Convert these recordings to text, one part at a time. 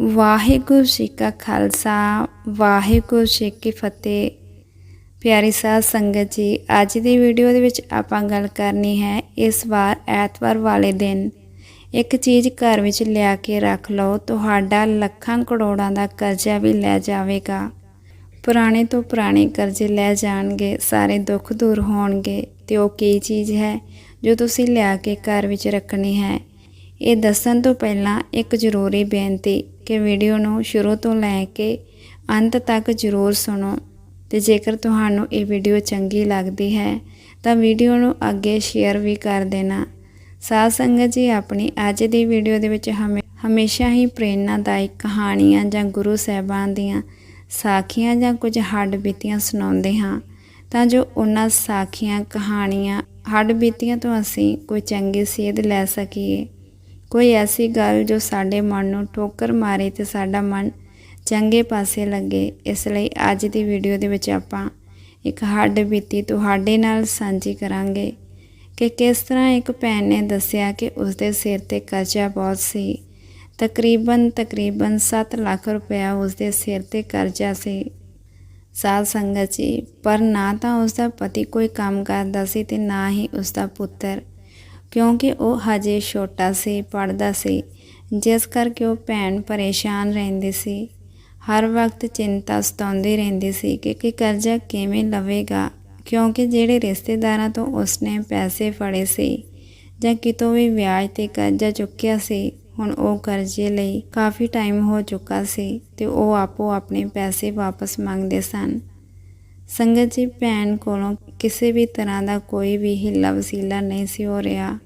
ਵਾਹਿਗੁਰੂ ਜੀ ਕਾ ਖਾਲਸਾ, ਵਾਹਿਗੁਰੂ ਜੀ ਕੀ ਫਤਿਹ। ਪਿਆਰੀ ਸਾਧ ਸੰਗਤ ਜੀ, ਅੱਜ ਦੀ ਵੀਡੀਓ ਦੇ ਵਿੱਚ ਆਪਾਂ ਗੱਲ ਕਰਨੀ ਹੈ ਇਸ ਵਾਰ ਐਤਵਾਰ ਵਾਲੇ ਦਿਨ। ਇੱਕ ਚੀਜ਼ ਘਰ ਵਿੱਚ ਲਿਆ ਕੇ ਰੱਖ ਲਓ, ਤੁਹਾਡਾ ਲੱਖਾਂ ਕਰੋੜਾਂ ਦਾ ਕਰਜ਼ਾ ਵੀ ਲੈ ਜਾਵੇਗਾ। ਪੁਰਾਣੇ ਤੋਂ ਪੁਰਾਣੇ ਕਰਜ਼ੇ ਲੈ ਜਾਣਗੇ, ਸਾਰੇ ਦੁੱਖ ਦੂਰ ਹੋਣਗੇ। ਤੇ ਉਹ ਕੀ ਚੀਜ਼ ਹੈ ਜੋ ਤੁਸੀਂ ਲਿਆ ਕੇ ਘਰ ਵਿੱਚ ਰੱਖਣੀ ਹੈ? ਇਹ ਦੱਸਣ ਤੋਂ ਪਹਿਲਾਂ ਇੱਕ ਜ਼ਰੂਰੀ ਬੇਨਤੀ ਕਿ ਵੀਡੀਓ ਨੂੰ ਸ਼ੁਰੂ ਤੋਂ ਲੈ ਕੇ ਅੰਤ ਤੱਕ ਜ਼ਰੂਰ ਸੁਣੋ ਤੇ ਜੇਕਰ ਤੁਹਾਨੂੰ ਇਹ ਵੀਡੀਓ ਚੰਗੀ ਲੱਗਦੀ ਹੈ, ਤਾਂ ਵੀਡੀਓ ਨੂੰ ਅੱਗੇ ਸ਼ੇਅਰ ਵੀ ਕਰ ਦੇਣਾ। ਸਾਧ ਸੰਗਤ ਜੀ, ਆਪਣੀ ਅੱਜ ਦੀ ਵੀਡੀਓ ਦੇ ਵਿੱਚ ਹਮੇ ਹਮੇਸ਼ਾ ਹੀ ਪ੍ਰੇਰਨਾਦਾਇਕ ਕਹਾਣੀਆਂ ਜਾਂ ਗੁਰੂ ਸਾਹਿਬਾਨ ਦੀਆਂ ਸਾਖੀਆਂ ਜਾਂ ਕੁਝ ਹੱਡ ਬੀਤੀਆਂ ਸੁਣਾਉਂਦੇ ਹਾਂ, ਤਾਂ ਜੋ ਉਹਨਾਂ ਸਾਖੀਆਂ, ਕਹਾਣੀਆਂ ਹੱਡ ਬੀਤੀਆਂ ਤੋਂ ਅਸੀਂ ਕੋਈ ਚੰਗੀ ਸੇਧ ਲੈ ਸਕੀਏ। ਕੋਈ ਐਸੀ ਗੱਲ ਜੋ ਸਾਡੇ ਮਨ ਨੂੰ ਠੋਕਰ ਮਾਰੇ ਤੇ ਸਾਡਾ ਮਨ ਚੰਗੇ ਪਾਸੇ ਲੱਗੇ, ਇਸ ਲਈ ਅੱਜ ਦੀ ਵੀਡੀਓ ਦੇ ਵਿੱਚ ਆਪਾਂ ਇੱਕ ਹੱਡ ਬੀਤੀ ਤੁਹਾਡੇ ਨਾਲ ਸਾਂਝੀ ਕਰਾਂਗੇ ਕਿ ਕਿਸ ਤਰ੍ਹਾਂ ਇੱਕ ਭੈਣ ਨੇ ਦੱਸਿਆ ਕਿ ਉਸਦੇ ਸਿਰ ਤੇ ਕਰਜ਼ਾ ਬਹੁਤ ਸੀ। ਤਕਰੀਬਨ ਤਕਰੀਬਨ 7 ਲੱਖ ਰੁਪਇਆ ਉਸਦੇ ਸਿਰ ਤੇ ਕਰਜ਼ਾ ਸੀ। ਸਾਧ ਸੰਗਤ ਜੀ, ਪਰ ਨਾ ਤਾਂ ਉਸਦਾ ਪਤੀ ਕੋਈ ਕੰਮ ਕਰਦਾ ਸੀ ਤੇ ਨਾ ਹੀ ਉਸਦਾ ਪੁੱਤਰ। ਕਿਉਂਕਿ ਉਹ ਹਜੇ ਛੋਟਾ ਸੀ ਪੜਦਾ ਸੀ। ਜਿਸ ਕਰਕੇ ਉਹ ਭੈਣ ਪਰੇਸ਼ਾਨ ਰਹਿੰਦੀ ਸੀ। ਹਰ ਵਕਤ ਚਿੰਤਾ ਸਤਾਉਂਦੀ ਰਹਿੰਦੀ ਸੀ ਕਿ ਕਿ ਕਰਜ਼ਾ ਕਿਵੇਂ ਲਵੇਗਾ। ਕਿਉਂਕਿ ਜਿਹੜੇ ਰਿਸ਼ਤੇਦਾਰਾਂ ਤੋਂ ਉਸਨੇ ਪੈਸੇ ਫੜੇ ਸੀ ਜਾਂ ਕਿਤੋਂ ਵੀ ਵਿਆਜ ਤੇ ਕਰਜ਼ਾ ਚੁੱਕਿਆ ਸੀ, ਹੁਣ ਉਹ ਕਰਜ਼ੇ ਲਈ ਕਾਫੀ ਟਾਈਮ ਹੋ ਚੁੱਕਾ ਸੀ ਤੇ ਉਹ ਆਪੋ ਆਪਣੇ ਪੈਸੇ ਵਾਪਸ ਮੰਗਦੇ ਸਨ। ਸੰਗਤ ਜੀ, ਭੈਣ ਕੋਲੋਂ ਕਿਸੇ ਵੀ ਤਰ੍ਹਾਂ ਦਾ ਕੋਈ ਵੀ ਹਿੱਲਾ ਵਸੀਲਾ ਨਹੀਂ ਸੀ ਹੋ ਰਿਹਾ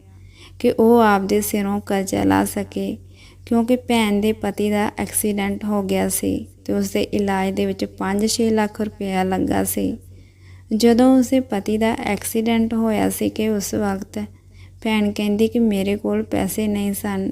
ਕਿ ਉਹ ਆਪਦੇ ਸਿਰੋਂ ਕਰਜ਼ਾ ਲਾ ਸਕੇ, ਕਿਉਂਕਿ ਭੈਣ ਦੇ ਪਤੀ ਦਾ ਐਕਸੀਡੈਂਟ ਹੋ ਗਿਆ ਸੀ ਤੇ ਉਸ ਦੇ ਇਲਾਜ ਦੇ ਵਿੱਚ 5-6 ਲੱਖ ਰੁਪਇਆ ਲੱਗਾ ਸੀ। ਜਦੋਂ ਉਸਦੇ ਪਤੀ ਦਾ ਐਕਸੀਡੈਂਟ ਹੋਇਆ ਸੀ ਕਿ ਉਸ ਵਕਤ ਭੈਣ ਕਹਿੰਦੀ ਕਿ ਮੇਰੇ ਕੋਲ ਪੈਸੇ ਨਹੀਂ ਸਨ,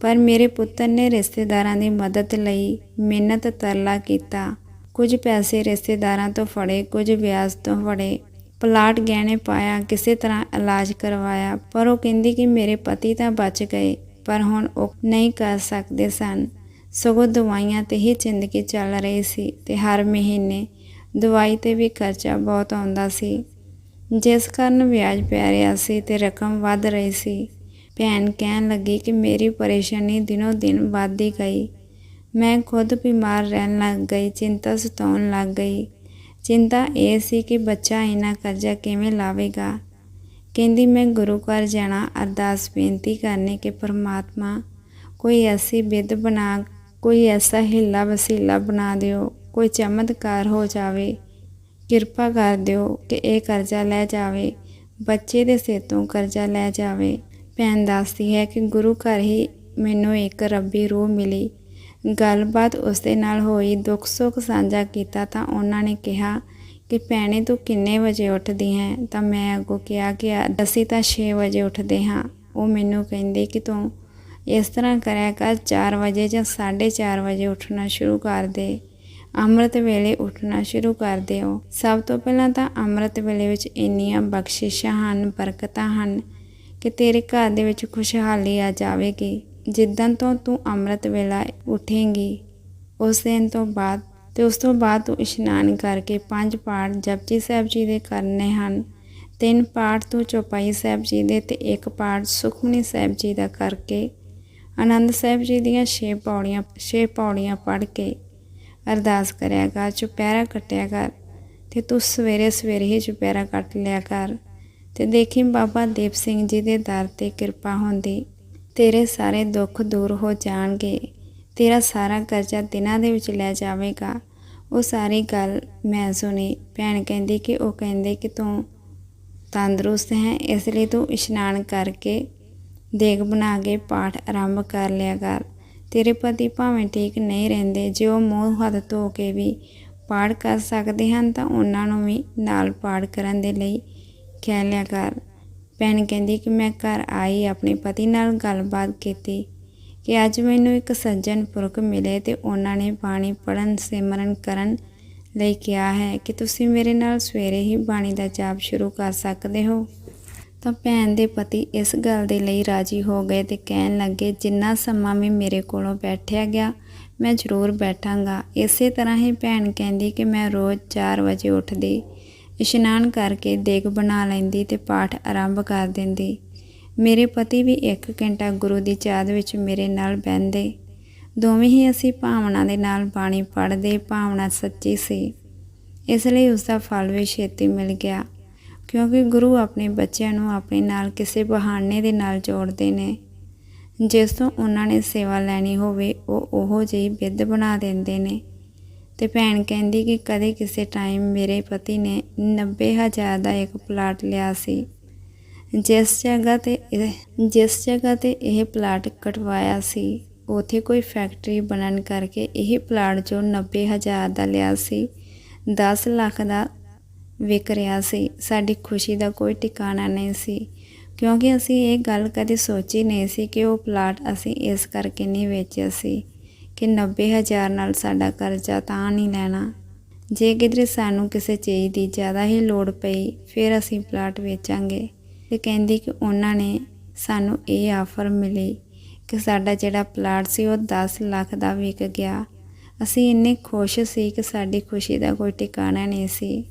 ਪਰ ਮੇਰੇ ਪੁੱਤਰ ਨੇ ਰਿਸ਼ਤੇਦਾਰਾਂ ਦੀ ਮਦਦ ਲਈ ਮਿਹਨਤ ਤਰਲਾ ਕੀਤਾ। ਕੁਝ ਪੈਸੇ ਰਿਸ਼ਤੇਦਾਰਾਂ ਤੋਂ ਫੜੇ, ਕੁਝ ਵਿਆਜ ਤੋਂ ਫੜੇ ਪਲਾਟ ਗਹਿਣੇ ਪਾਇਆ, ਕਿਸੇ ਤਰ੍ਹਾਂ ਇਲਾਜ ਕਰਵਾਇਆ, ਪਰ ਉਹ ਕਹਿੰਦੀ ਕਿ ਮੇਰੇ ਪਤੀ ਤਾਂ ਬਚ ਗਏ, ਪਰ ਹੁਣ ਉਹ ਨਹੀਂ ਕਰ ਸਕਦੇ ਸਨ। ਸਗੋਂ ਦਵਾਈਆਂ ਤੇ ਹੀ ਜ਼ਿੰਦਗੀ ਚੱਲ ਰਹੀ ਸੀ ਤੇ ਹਰ ਮਹੀਨੇ ਦਵਾਈ ਤੇ ਵੀ ਖਰਚਾ ਬਹੁਤ ਆਉਂਦਾ ਸੀ। ਜਿਸ ਕਾਰਨ ਵਿਆਜ ਪੈ ਰਿਹਾ ਸੀ ਤੇ ਰਕਮ ਵੱਧ ਰਹੀ ਸੀ। ਭੈਣ ਕਹਿਣ ਲੱਗੀ ਕਿ ਮੇਰੀ ਪਰੇਸ਼ਾਨੀ ਦਿਨੋ ਦਿਨ ਵੱਧਦੀ ਗਈ। ਮੈਂ ਖੁਦ ਬਿਮਾਰ ਰਹਿਣ ਲੱਗ ਗਈ, ਚਿੰਤਾ ਸਤਾਉਣ ਲੱਗ ਗਈ। ਚਿੰਤਾ ਇਹ ਸੀ ਕਿ ਬੱਚਾ ਇਹਨਾਂ ਕਰਜ਼ਾ ਕਿਵੇਂ ਲਾਵੇਗਾ? ਕਹਿੰਦੀ, ਮੈਂ ਗੁਰੂ ਘਰ ਜਾਣਾ। ਅਰਦਾਸ ਬੇਨਤੀ ਕਰਨੇ ਕਿ ਪਰਮਾਤਮਾ ਕੋਈ ਐਸੀ ਵਿਧ ਬਣਾ, ਕੋਈ ਐਸਾ ਹਿੱਲਾ ਵਸੀਲਾ ਬਣਾ ਦਿਓ, ਕੋਈ ਚਮਤਕਾਰ ਹੋ ਜਾਵੇ। ਕਿਰਪਾ ਕਰ ਦਿਓ ਕਿ ਇਹ ਕਰਜ਼ਾ ਲੈ ਜਾਵੇ। ਬੱਚੇ ਦੇ ਸਿਰ ਤੋਂ ਕਰਜ਼ਾ ਲੈ ਜਾਵੇ। ਭੈਣ ਦੱਸਦੀ ਹੈ ਕਿ ਗੁਰੂ ਘਰ ਹੀ ਮੈਨੂੰ ਇੱਕ ਰੱਬੀ ਰੂਹ ਮਿਲੀ। ਗੱਲਬਾਤ ਉਸ ਦੇ ਨਾਲ ਹੋਈ, ਦੁੱਖ ਸੁੱਖ ਸਾਂਝਾ ਕੀਤਾ ਤਾਂ ਉਹਨਾਂ ਨੇ ਕਿਹਾ ਕਿ ਭੈਣੇ ਤੂੰ ਕਿੰਨੇ ਵਜੇ ਉੱਠਦੀ ਹੈ? ਤਾਂ ਮੈਂ ਅੱਗੋਂ ਕਿਹਾ ਕਿ ਅਸੀਂ ਤਾਂ 6 ਵਜੇ ਉੱਠਦੇ ਹਾਂ। ਉਹ ਮੈਨੂੰ ਕਹਿੰਦੇ ਕਿ ਤੂੰ ਇਸ ਤਰ੍ਹਾਂ ਕਰਿਆ ਕਰ 4 ਵਜੇ ਜਾਂ 4:30 ਵਜੇ ਉੱਠਣਾ ਸ਼ੁਰੂ ਕਰ ਦੇ। ਅੰਮ੍ਰਿਤ ਵੇਲੇ ਉੱਠਣਾ ਸ਼ੁਰੂ ਕਰ ਦਿਓ। ਸਭ ਤੋਂ ਪਹਿਲਾਂ ਤਾਂ ਅੰਮ੍ਰਿਤ ਵੇਲੇ ਵਿੱਚ ਇੰਨੀਆਂ ਬਖਸ਼ਿਸ਼ਾਂ ਹਨ, ਬਰਕਤਾਂ ਹਨ ਕਿ ਤੇਰੇ ਘਰ ਦੇ ਵਿੱਚ ਖੁਸ਼ਹਾਲੀ ਆ ਜਾਵੇਗੀ। ਜਿੱਦਣ ਤੋਂ ਤੂੰ ਅੰਮ੍ਰਿਤ ਵੇਲਾ ਉੱਠੇਂਗੀ, ਉਸ ਦਿਨ ਤੋਂ ਬਾਅਦ ਤੇ ਉਸ ਤੋਂ ਬਾਅਦ ਤੂੰ ਇਸ਼ਨਾਨ ਕਰਕੇ ਪੰਜ ਪਾਠ ਜਪਜੀ ਸਾਹਿਬ ਜੀ ਦੇ ਕਰਨੇ ਹਨ। ਤਿੰਨ ਪਾਠ ਤੂੰ ਚੌਪਾਈ ਸਾਹਿਬ ਜੀ ਦੇ ਤੇ ਇੱਕ ਪਾਠ ਸੁਖਮਨੀ ਸਾਹਿਬ ਜੀ ਦਾ ਕਰਕੇ, ਆਨੰਦ ਸਾਹਿਬ ਜੀ ਦੀਆਂ 6 ਪੌੜੀਆਂ 6 ਪੌੜੀਆਂ ਪੜ੍ਹ ਕੇ ਅਰਦਾਸ ਕਰਿਆ ਕਰ, ਚੁਪਹਿਰਾ ਕੱਟਿਆ ਕਰ ਤੇ ਤੂੰ ਸਵੇਰੇ ਸਵੇਰੇ ਹੀ ਚੁਪਹਿਰਾ ਕੱਟ ਲਿਆ ਕਰ ਤੇ ਦੇਖੀ ਬਾਬਾ ਦੀਪ ਸਿੰਘ ਜੀ ਦੇ ਦਰ ਤੇ ਕਿਰਪਾ ਹੁੰਦੀ। ਤੇਰੇ ਸਾਰੇ ਦੁੱਖ ਦੂਰ ਹੋ ਜਾਣਗੇ। ਤੇਰਾ ਸਾਰਾ ਕਰਜ਼ਾ ਦਿਨਾਂ ਦੇ ਵਿੱਚ ਲੈ ਜਾਵੇਗਾ। ਉਹ ਸਾਰੀ ਗੱਲ ਮੈਂ ਸੁਣੀ। ਭੈਣ ਕਹਿੰਦੀ ਕਿ ਉਹ ਕਹਿੰਦੇ ਕਿ ਤੂੰ ਤੰਦਰੁਸਤ ਹੈ, ਇਸ ਲਈ ਤੂੰ ਇਸ਼ਨਾਨ ਕਰਕੇ ਦੇਗ ਬਣਾ ਕੇ ਪਾਠ ਆਰੰਭ ਕਰ ਲਿਆ ਕਰ। ਤੇਰੇ ਪਤੀ ਭਾਵੇਂ ਠੀਕ ਨਹੀਂ ਰਹਿੰਦੇ, ਜੇ ਉਹ ਮੂੰਹ ਹੱਥ ਧੋ ਕੇ ਵੀ ਪਾਠ ਕਰ ਸਕਦੇ ਹਨ, ਤਾਂ ਉਹਨਾਂ ਨੂੰ ਵੀ ਨਾਲ ਪਾਠ ਕਰਨ ਦੇ ਲਈ ਕਹਿ ਲਿਆ ਕਰ। ਭੈਣ ਕਹਿੰਦੀ ਕਿ ਮੈਂ ਘਰ ਆਈ ਆਪਣੇ ਪਤੀ ਨਾਲ ਗੱਲਬਾਤ ਕੀਤੀ ਕਿ ਅੱਜ ਮੈਨੂੰ ਇੱਕ ਸੱਜਣ ਪੁਰਖ ਮਿਲੇ ਤੇ ਉਹਨਾਂ ਨੇ ਬਾਣੀ ਪੜਨ ਸਿਮਰਨ ਕਰਨ ਲਈ ਕਿਹਾ ਹੈ। ਕਿ ਤੁਸੀਂ ਮੇਰੇ ਨਾਲ ਸਵੇਰੇ ਹੀ ਬਾਣੀ ਦਾ ਜਾਪ ਸ਼ੁਰੂ ਕਰ ਸਕਦੇ ਹੋ? ਤਾਂ ਭੈਣ ਦੇ ਪਤੀ ਇਸ ਗੱਲ ਦੇ ਲਈ ਰਾਜੀ ਹੋ ਗਏ ਤੇ ਕਹਿਣ ਲੱਗੇ, ਜਿੰਨਾ ਸਮਾਂ ਵੀ ਮੇਰੇ ਕੋਲੋਂ ਬੈਠਿਆ ਗਿਆ, ਮੈਂ ਜ਼ਰੂਰ ਬੈਠਾਂਗਾ। ਇਸੇ ਤਰ੍ਹਾਂ ਹੀ ਭੈਣ ਕਹਿੰਦੀ ਕਿ ਮੈਂ ਰੋਜ਼ 4 ਵਜੇ ਉੱਠਦੀ ਇਸ਼ਨਾਨ ਕਰਕੇ ਦੇਗ ਬਣਾ ਲੈਂਦੀ ਤੇ ਪਾਠ ਆਰੰਭ ਕਰ ਦਿੰਦੀ। ਮੇਰੇ ਪਤੀ ਵੀ 1 ਘੰਟਾ ਗੁਰੂ ਦੀ ਚਾਦ ਵਿੱਚ ਮੇਰੇ ਨਾਲ ਬਹਿੰਦੇ। ਦੋਵੇਂ ਹੀ ਅਸੀਂ ਭਾਵਨਾ ਦੇ ਨਾਲ ਬਾਣੀ ਪੜ੍ਹਦੇ, ਭਾਵਨਾ ਸੱਚੀ ਸੀ। ਇਸ ਲਈ ਉਸ ਦਾ ਫਲ ਵੀ ਛੇਤੀ ਮਿਲ ਗਿਆ, ਕਿਉਂਕਿ ਗੁਰੂ ਆਪਣੇ ਬੱਚਿਆਂ ਨੂੰ ਆਪਣੇ ਨਾਲ ਕਿਸੇ ਬਹਾਨੇ ਦੇ ਨਾਲ ਜੋੜਦੇ ਨੇ। ਜਿਸ ਤੋਂ ਉਹਨਾਂ ਨੇ ਸੇਵਾ ਲੈਣੀ ਹੋਵੇ, ਉਹ ਉਹੋ ਜਿਹੀ ਵਿਧ ਬਣਾ ਦਿੰਦੇ ਨੇ। ਤੇ ਭੈਣ ਕਹਿੰਦੀ ਕਿ ਕਦੇ ਕਿਸੇ ਟਾਈਮ ਮੇਰੇ ਪਤੀ ਨੇ 90000 ਦਾ ਇੱਕ ਪਲਾਟ ਲਿਆ ਸੀ। ਜਿਸ ਜਗ੍ਹਾ ਤੇ ਜਿਸ ਜਗ੍ਹਾ ਤੇ ਇਹ ਪਲਾਟ ਕਟਵਾਇਆ ਸੀ, ਉਥੇ ਕੋਈ ਫੈਕਟਰੀ ਬਣਨ ਕਰਕੇ ਇਹ ਪਲਾਟ ਜੋ 90000 ਦਾ ਲਿਆ ਸੀ 10 ਲੱਖ ਦਾ ਵਿਕ ਰਿਹਾ ਸੀ। ਸਾਡੀ ਖੁਸ਼ੀ ਦਾ ਕੋਈ ਟਿਕਾਣਾ ਨਹੀਂ ਸੀ, ਕਿਉਂਕਿ ਅਸੀਂ ਇਹ ਗੱਲ ਕਦੇ ਸੋਚੀ ਨਹੀਂ ਸੀ ਕਿ ਉਹ ਪਲਾਟ ਅਸੀਂ ਇਸ ਕਰਕੇ ਨਹੀਂ ਵੇਚਿਆ ਸੀ। ਕਿ 90000 ਨਾਲ ਸਾਡਾ ਕਰਜ਼ਾ ਤਾਂ ਨਹੀਂ ਲੈਣਾ। ਜੇ ਕਿਧਰੇ ਸਾਨੂੰ ਕਿਸੇ ਚੀਜ਼ ਦੀ ਜ਼ਿਆਦਾ ਹੀ ਲੋੜ ਪਈ, ਫਿਰ ਅਸੀਂ ਪਲਾਟ ਵੇਚਾਂਗੇ। ਤੇ ਕਹਿੰਦੀ ਕਿ ਉਹਨਾਂ ਨੇ ਸਾਨੂੰ ਇਹ ਆਫਰ ਮਿਲੀ ਕਿ ਸਾਡਾ ਜਿਹੜਾ ਪਲਾਟ ਸੀ ਉਹ 10 ਲੱਖ ਦਾ ਵਿਕ ਗਿਆ। ਅਸੀਂ ਇੰਨੇ ਖੁਸ਼ ਸੀ ਕਿ ਸਾਡੀ ਖੁਸ਼ੀ ਦਾ ਕੋਈ ਟਿਕਾਣਾ ਨਹੀਂ ਸੀ।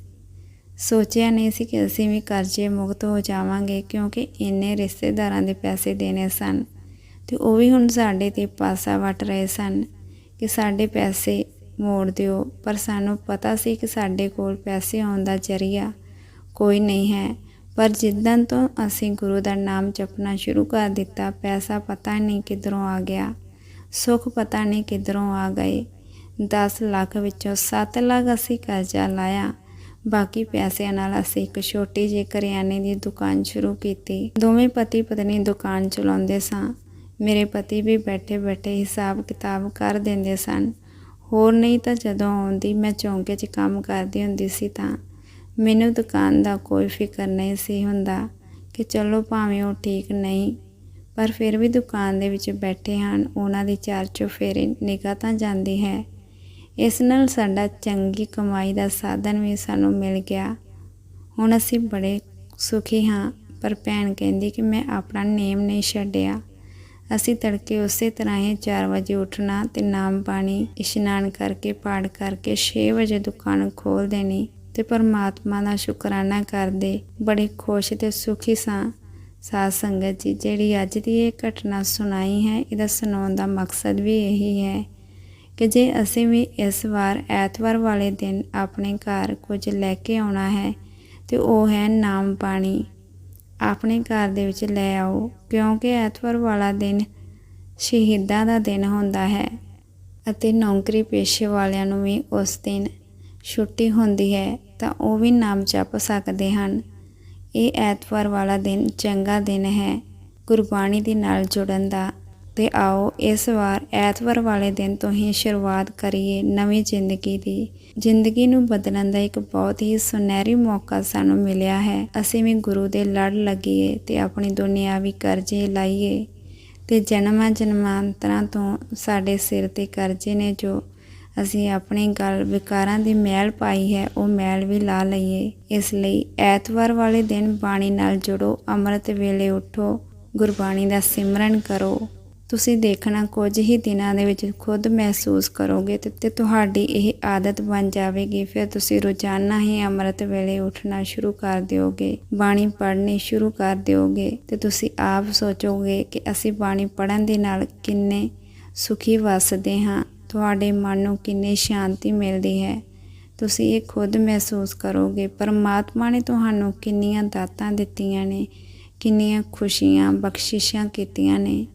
ਸੋਚਿਆ ਨਹੀਂ ਸੀ ਕਿ ਅਸੀਂ ਵੀ ਕਰਜ਼ੇ ਮੁਕਤ ਹੋ ਜਾਵਾਂਗੇ ਕਿਉਂਕਿ ਇੰਨੇ ਰਿਸ਼ਤੇਦਾਰਾਂ ਦੇ ਪੈਸੇ ਦੇਣੇ ਸਨ। ਤੇ ਉਹ ਵੀ ਹੁਣ ਸਾਡੇ ਤੇ ਪਾਸਾ ਵਟ ਰਹੇ ਸਨ ਕਿ ਸਾਡੇ ਪੈਸੇ ਮੋੜ ਦਿਓ। ਪਰ ਸਾਨੂੰ ਪਤਾ ਸੀ ਕਿ ਸਾਡੇ ਕੋਲ ਪੈਸੇ ਆਉਣ ਦਾ ਜ਼ਰੀਆ ਕੋਈ ਨਹੀਂ ਹੈ। ਪਰ ਜਿੱਦਣ ਤੋਂ ਅਸੀਂ ਗੁਰੂ ਦਾ ਨਾਮ ਜਪਣਾ ਸ਼ੁਰੂ ਕਰ ਦਿੱਤਾ, ਪੈਸਾ ਪਤਾ ਨਹੀਂ ਕਿੱਧਰੋਂ ਆ ਗਿਆ। ਸੁੱਖ ਪਤਾ ਨਹੀਂ ਕਿੱਧਰੋਂ ਆ ਗਏ। 10 ਲੱਖ ਵਿੱਚੋਂ 7 ਲੱਖ ਅਸੀਂ ਕਰਜ਼ਾ ਲਾਇਆ। ਬਾਕੀ ਪੈਸਿਆਂ ਨਾਲ ਅਸੀਂ ਇੱਕ ਛੋਟੀ ਜਿਹੀ ਕਰਿਆਨੇ ਦੀ ਦੁਕਾਨ ਸ਼ੁਰੂ ਕੀਤੀ। ਦੋਵੇਂ ਪਤੀ ਪਤਨੀ ਦੁਕਾਨ ਚਲਾਉਂਦੇ ਸਾਂ। ਮੇਰੇ ਪਤੀ ਵੀ ਬੈਠੇ ਬੈਠੇ ਹਿਸਾਬ ਕਿਤਾਬ ਕਰ ਦਿੰਦੇ ਸਨ। ਹੋਰ ਨਹੀਂ ਤਾਂ ਜਦੋਂ ਆਉਂਦੀ ਮੈਂ ਚੌਂਕੇ 'ਚ ਕੰਮ ਕਰਦੀ ਹੁੰਦੀ ਸੀ ਤਾਂ ਮੈਨੂੰ ਦੁਕਾਨ ਦਾ ਕੋਈ ਫਿਕਰ ਨਹੀਂ ਸੀ ਹੁੰਦਾ ਕਿ ਚਲੋ ਭਾਵੇਂ ਉਹ ਠੀਕ ਨਹੀਂ, ਪਰ ਫਿਰ ਵੀ ਦੁਕਾਨ ਦੇ ਵਿੱਚ ਬੈਠੇ ਹਨ, ਉਹਨਾਂ ਦੀ ਚਾਰ ਚੁਫੇਰੇ ਨਿਗਾਹ ਤਾਂ ਜਾਂਦੀ ਹੈ। ਇਸ ਨਾਲ ਸਾਡਾ ਚੰਗੀ ਕਮਾਈ ਦਾ ਸਾਧਨ ਵੀ ਸਾਨੂੰ ਮਿਲ ਗਿਆ। ਹੁਣ ਅਸੀਂ ਬੜੇ ਸੁਖੀ ਹਾਂ, ਪਰ ਭੈਣ ਕਹਿੰਦੀ ਕਿ ਮੈਂ ਆਪਣਾ ਨੇਮ ਨਹੀਂ ਛੱਡਿਆ। ਅਸੀਂ ਤੜਕੇ ਉਸੇ ਤਰ੍ਹਾਂ ਹੀ 4 ਵਜੇ ਉੱਠਣਾ ਤੇ ਨਾਮ ਪਾਣੀ, ਇਸ਼ਨਾਨ ਕਰਕੇ, ਪਾਠ ਕਰਕੇ 6 ਵਜੇ ਦੁਕਾਨ ਖੋਲ ਦੇਣੀ ਤੇ ਪਰਮਾਤਮਾ ਦਾ ਸ਼ੁਕਰਾਨਾ ਕਰਦੇ। ਬੜੇ ਖੁਸ਼ ਤੇ ਸੁਖੀ ਸਾਂ। ਸਾਧ ਸੰਗਤ ਜੀ, ਜਿਹੜੀ ਅੱਜ ਦੀ ਇਹ ਘਟਨਾ ਸੁਣਾਈ ਹੈ, ਇਹਦਾ ਸੁਣਾਉਣ ਦਾ ਮਕਸਦ ਵੀ ਇਹੀ ਹੈ ਕਿ ਜੇ ਅਸੀਂ ਵੀ ਇਸ ਵਾਰ, ਐਤਵਾਰ ਵਾਲੇ ਦਿਨ ਆਪਣੇ ਘਰ ਕੁਝ ਲੈ ਕੇ ਆਉਣਾ ਹੈ ਤੇ ਉਹ ਹੈ ਨਾਮ ਪਾਣੀ। ਆਪਣੇ ਘਰ ਦੇ ਵਿੱਚ ਲੈ ਆਓ, ਕਿਉਂਕਿ ਐਤਵਾਰ ਵਾਲਾ ਦਿਨ ਸ਼ਹੀਦਾਂ ਦਾ ਦਿਨ ਹੁੰਦਾ ਹੈ ਅਤੇ ਨੌਕਰੀ ਪੇਸ਼ੇ ਵਾਲਿਆਂ ਨੂੰ ਵੀ ਉਸ ਦਿਨ ਛੁੱਟੀ ਹੁੰਦੀ ਹੈ, ਤਾਂ ਉਹ ਵੀ ਨਾਮ ਜਪ ਸਕਦੇ ਹਨ। ਇਹ ਐਤਵਾਰ ਵਾਲਾ ਦਿਨ ਚੰਗਾ ਦਿਨ ਹੈ। ਗੁਰਬਾਣੀ ਦੇ ਨਾਲ ਜੁੜਨ ਦਾ ਤੇ ਆਓ ਇਸ ਵਾਰ ਐਤਵਾਰ ਵਾਲੇ ਦਿਨ ਤੋਂ ਹੀ ਸ਼ੁਰੂਆਤ ਕਰੀਏ ਨਵੀਂ ਜ਼ਿੰਦਗੀ ਦੀ। ਜ਼ਿੰਦਗੀ ਨੂੰ ਬਦਲਣ ਦਾ ਇੱਕ ਬਹੁਤ ਹੀ ਸੁਨਹਿਰੀ ਮੌਕਾ ਸਾਨੂੰ ਮਿਲਿਆ ਹੈ। ਅਸੀਂ ਵੀ ਗੁਰੂ ਦੇ ਲੜ ਲੱਗੀਏ ਤੇ ਆਪਣੀ ਦੁਨਿਆਵੀ ਕਰਜ਼ੇ ਲਾਈਏ ਤੇ ਜਨਮਾਂ ਜਨਮਾਂਤਰਾਂ ਤੋਂ ਸਾਡੇ ਸਿਰ ਤੇ ਕਰਜ਼ੇ ਨੇ ਜੋ ਅਸੀਂ ਆਪਣੀ ਗੱਲ ਵਿਕਾਰਾਂ ਦੀ ਮੈਲ ਪਾਈ ਹੈ, ਉਹ ਮੈਲ ਵੀ ਲਾ ਲਈਏ। ਇਸ ਲਈ ਐਤਵਾਰ ਵਾਲੇ ਦਿਨ ਬਾਣੀ ਨਾਲ ਜੁੜੋ, ਅੰਮ੍ਰਿਤ ਵੇਲੇ ਉਠੋ, ਗੁਰਬਾਣੀ ਦਾ ਸਿਮਰਨ ਕਰੋ। ਤੁਸੀਂ ਦੇਖਣਾ ਕੁਝ ਹੀ ਦਿਨਾਂ ਦੇ ਵਿੱਚ ਖੁਦ ਮਹਿਸੂਸ ਕਰੋਗੇ ਤੇ ਤੇ ਤੁਹਾਡੀ ਇਹ ਆਦਤ ਬਣ ਜਾਵੇਗੀ। ਫਿਰ ਤੁਸੀਂ ਰੋਜ਼ਾਨਾ ਹੀ ਅੰਮ੍ਰਿਤ ਵੇਲੇ ਉੱਠਣਾ ਸ਼ੁਰੂ ਕਰ ਦਿਓਗੇ। ਬਾਣੀ ਪੜ੍ਹਨੀ ਸ਼ੁਰੂ ਕਰ ਦਿਓਗੇ ਤੇ ਤੁਸੀਂ ਆਪ ਸੋਚੋਗੇ ਕਿ ਅਸੀਂ ਬਾਣੀ ਪੜ੍ਹਨ ਦੇ ਨਾਲ ਕਿੰਨੇ ਸੁਖੀ ਵਸਦੇ ਹਾਂ। ਤੁਹਾਡੇ ਮਨ ਨੂੰ ਕਿੰਨੀ ਸ਼ਾਂਤੀ ਮਿਲਦੀ ਹੈ। ਤੁਸੀਂ ਇਹ ਖੁਦ ਮਹਿਸੂਸ ਕਰੋਗੇ, ਪਰਮਾਤਮਾ ਨੇ ਤੁਹਾਨੂੰ ਕਿੰਨੀਆਂ ਦਾਤਾਂ ਦਿੱਤੀਆਂ ਨੇ, ਕਿੰਨੀਆਂ ਖੁਸ਼ੀਆਂ, ਬਖਸ਼ਿਸ਼ਾਂ ਕੀਤੀਆਂ ਨੇ।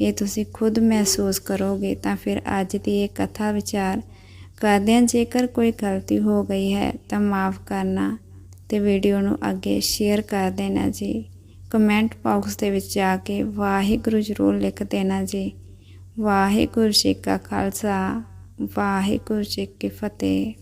ਇਹ ਤੁਸੀਂ ਖੁਦ ਮਹਿਸੂਸ ਕਰੋਗੇ ਤਾਂ ਫਿਰ ਅੱਜ ਦੀ ਇਹ ਕਥਾ ਵਿਚਾਰ ਕਰਦਿਆਂ ਜੇਕਰ ਕੋਈ ਗਲਤੀ ਹੋ ਗਈ ਹੈ ਤਾਂ ਮਾਫ ਕਰਨਾ ਤੇ ਵੀਡੀਓ ਨੂੰ ਅੱਗੇ ਸ਼ੇਅਰ ਕਰ ਦੇਣਾ ਜੀ। ਕਮੈਂਟ ਬਾਕਸ ਦੇ ਵਿੱਚ ਜਾ ਕੇ ਵਾਹਿਗੁਰੂ ਜ਼ਰੂਰ ਲਿਖ ਦੇਣਾ ਜੀ। ਵਾਹਿਗੁਰੂ ਜੀ ਕਾ ਖਾਲਸਾ, ਵਾਹਿਗੁਰੂ ਜੀ ਕੀ ਫਤਿਹ।